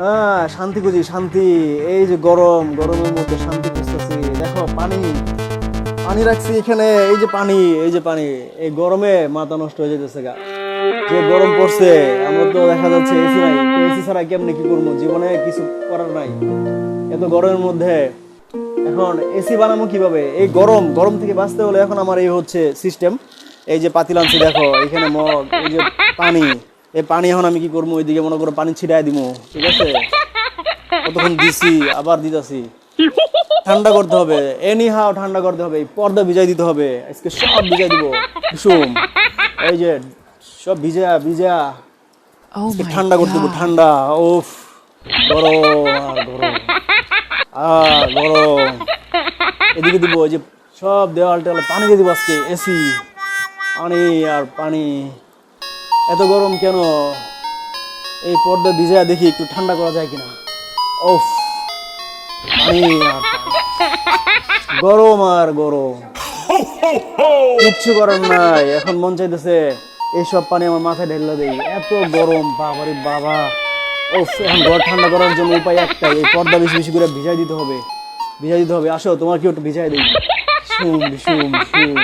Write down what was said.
হ্যাঁ শান্তি খুঁজি, শান্তি। এই যে গরম, গরমের মধ্যে শান্তি খুঁজতেছি। দেখো, পানি। পানি রাখছি এখানে, এই যে পানি, এই যে পানি। এই গরমে মাথা নষ্ট হয়ে যেতেছে গা। যে গরম পড়ছে, আমরা তো দেখা যাচ্ছে এসি নাই। এসি ছাড়া কেমনে কি করব? জীবনে কিছু করার নাই। এত গরমের মধ্যে। এখন এসি বানাবো কীভাবে? এই গরম গরম থেকে বাঁচতে হলে এখন আমার এই হচ্ছে সিস্টেম এই যে পাতিল আনছি দেখো, এখানে মগ এই যে পানি। এই পানি এখন আমি কি করব? ওইদিকে মনে করো পানি ছিটাই দিব। ঠিক আছে? কতক্ষণ দিছি আবার দিতেছি। ঠান্ডা করতে হবে। এনি হাও ঠান্ডা করতে হবে। পর্দা ভিজাই দিতে হবে। আজকে সব ভিজাই দিব। কুসুম এই যে সব ভিজা ভিজা। Oh ঠান্ডা করতে দেবো ঠান্ডা উফ গরম আর গরম। আর গরম। এদিকে দিব ওই যে সব দেওয়াল টেওয়ালে পানি দিয়ে দিব আজকে। এসি পানি আর পানি। এত গরম কেন? এই পর্দা ভিজা দেখি একটু ঠান্ডা করা যায় কিনা? ওফ। গরম আর গরম। কিচ্ছু করার নাই এখন মন চাইতেছে এইসব পানি আমার মাথায় ঢেলে দেই। এত গরম বাবারে বাবা। ও এখন ঘর ঠান্ডা করার জন্য উপায় একটাই এই পর্দা বেশি বেশি করে ভিজাই দিতে হবে। ভিজাই দিতে হবে। আসো তোমার কি একটু ভিজাই দিই। শুম শুম শুম।